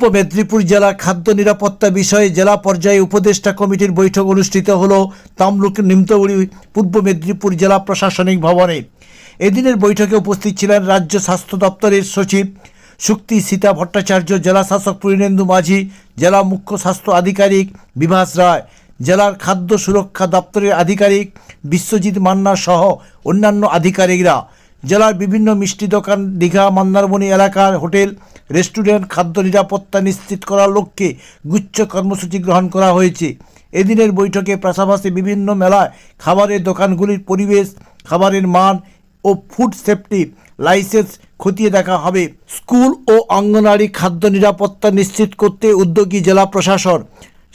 পূর্ব মেদিনীপুর জেলা খাদ্য নিরাপত্তা বিষয়ে জেলা পর্যায়ে উপদেষ্টা কমিটির বৈঠক অনুষ্ঠিত হল তামলুক নিমতৌড়ি পূর্ব মেদিনীপুর জেলা প্রশাসনিক ভবনে। এদিনের বৈঠকে উপস্থিত ছিলেন রাজ্য স্বাস্থ্য দপ্তরের সচিব শুক্তি সীতা ভট্টাচার্য, জেলা শাসক পূর্ণেন্দু মাঝি, জেলা মুখ্য স্বাস্থ্য আধিকারিক বিভাস রায়, জেলার খাদ্য সুরক্ষা দপ্তরের আধিকারিক বিশ্বজিৎ মান্না সহ অন্যান্য আধিকারিকরা। জেলার বিভিন্ন মিষ্টি দোকান, দীঘা, মন্দারমণি এলাকার হোটেল, রেস্টুরেন্ট, খাদ্য নিরাপত্তা নিশ্চিত করার লক্ষ্যে গুচ্ছ কর্মসূচি গ্রহণ করা হয়েছে। এদিনের বৈঠকে পাশাপাশি বিভিন্ন মেলায় খাবারের দোকানগুলির পরিবেশ, খাবারের মান ও ফুড সেফটি লাইসেন্স খতিয়ে দেখা হবে। স্কুল ও অঙ্গনারী খাদ্য নিরাপত্তা নিশ্চিত করতে উদ্যোগী জেলা প্রশাসন।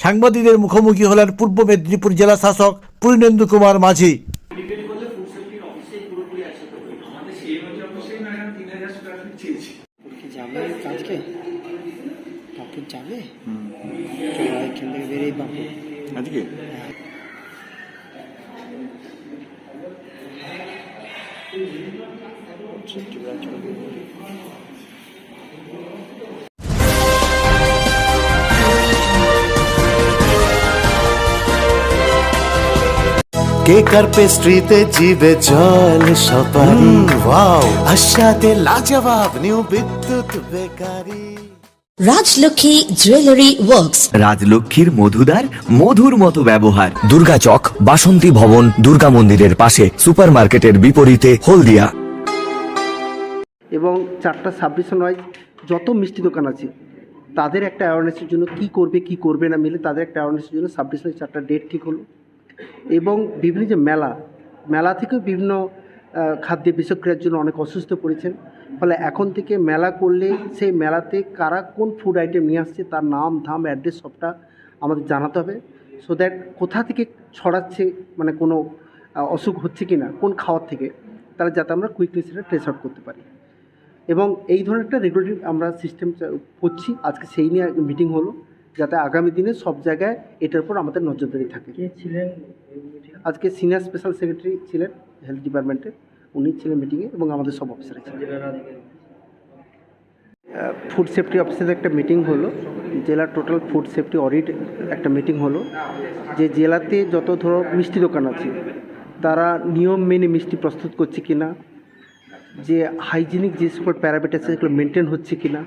সাংবাদিকদের মুখোমুখি হলেন পূর্ব মেদিনীপুর জেলা শাসক পূর্ণেন্দু কুমার মাঝি। আমাদের সেই অফিসেই ম্যাডাম তিন হাজার স্কোয়ার ফিট চেয়েছি। যাবে আজকে বাপু যাবে? চলো এখান থেকে বেরিয়ে বাপু। আজকে? কেক আর পেস্ট্রিতে জিবে জল সপারি ওয়াও। আশাতে লাজবাব new Bidyut bakery. Rajlakshmi jewellery works. রাজলক্ষ্মীর মধুদার মধুর মতো ব্যবহার। দুর্গা চক বাসন্তী ভবন দুর্গা মন্দিরের পাশে সুপারমার্কেটের বিপরীতে হলদিয়া। এবং চারটা সাবডিভিশন ওয়াইজ যত মিষ্টি দোকান আছে তাদের একটা অ্যাওয়ারনেসের জন্য কি করবে কি করবে না মিলে তাদের একটা অ্যাওয়ারনেসের জন্য সাবডিভিশনের চারটা ডেট ঠিক হলো। এবং বিভিন্ন যে মেলা মেলা থেকেও বিভিন্ন খাদ্যে বিষক্রিয়ার জন্য অনেক অসুস্থ পড়েছেন। ফলে এখন থেকে মেলা করলে সেই মেলাতে কারা কোন ফুড আইটেম নিয়ে আসছে, তার নাম, ধাম অ্যাড্রেস সবটা আমাদের জানাতে হবে। সো দ্যাট কোথা থেকে ছড়াচ্ছে মানে কোনো অসুখ হচ্ছে কি না কোন খাওয়ার থেকে, তাহলে যাতে আমরা কুইকলি সেটা ট্রেস আউট করতে পারি। এবং এই ধরনের একটা রেগুলেটরি আমরা সিস্টেম করছি। আজকে সেই নিয়ে মিটিং হলো। যাতে আগামী দিনে সব জায়গায় এটার উপর আমাদের নজরদারি থাকে। কে ছিলেন আজকে সিনিয়র স্পেশাল সেক্রেটারি ছিলেন হেলথ ডিপার্টমেন্টের উনি ছিলেন মিটিংয়ে এবং আমাদের সব অফিসার ছিলেন। ফুড সেফটি অফিসের একটা মিটিং হলো। জেলার টোটাল ফুড সেফটি অডিট একটা মিটিং হলো। যে জেলাতে যত ধরো মিষ্টি দোকান আছে তারা নিয়ম মেনে মিষ্টি প্রস্তুত করছে কিনা যে হাইজিনিক যে সকল প্যারামিটার সেগুলো মেনটেন হচ্ছে কিনা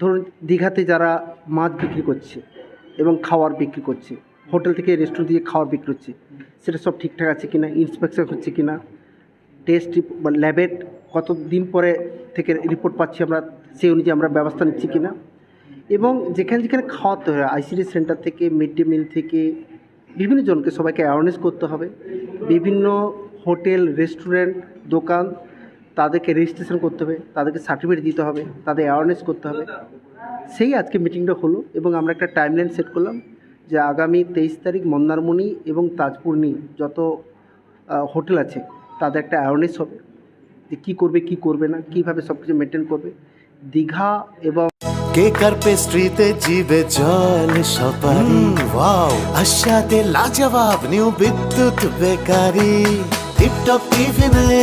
ধরুন দীঘাতে যারা মাছ বিক্রি করছে এবং খাওয়ার বিক্রি করছে, হোটেল থেকে রেস্টুরেন্ট থেকে খাওয়ার বিক্রি হচ্ছে সেটা সব ঠিকঠাক আছে কি না ইন্সপেকশন হচ্ছে কিনা টেস্ট বা ল্যাবের কত দিন পরে থেকে রিপোর্ট পাচ্ছি আমরা, সেই অনুযায়ী আমরা ব্যবস্থা নিচ্ছি কি না এবং যেখানে যেখানে খাওয়াতে হয় আইসিডি সেন্টার থেকে মিড ডে মিল থেকে, বিভিন্ন জনকে সবাইকে অ্যাওয়ারনেস করতে হবে। বিভিন্ন হোটেল রেস্টুরেন্ট দোকান তাদেরকে রেজিস্ট্রেশন করতে হবে তাদেরকে সার্টিফিকেট দিতে হবে তাদের অ্যাওয়ারনেস করতে হবে। সেই আজকে মিটিংটা হলো এবং আমরা একটা টাইমলাইন সেট করলাম যে আগামী তেইশ তারিখ মন্দারমণি এবং তাজপুর নিয়ে যত হোটেল আছে তাদের একটা অ্যাওয়ারনেস হবে যে কী করবে কি করবে না কীভাবে সব কিছু মেনটেন করবে। দীঘা এবং কেক আর পেস্ট্রিতে জিবে জল সপারি ওয়াও আশাতে লাজবাব নিউ বিদ্যুৎ বেকারি। টিপটপ টিফিনে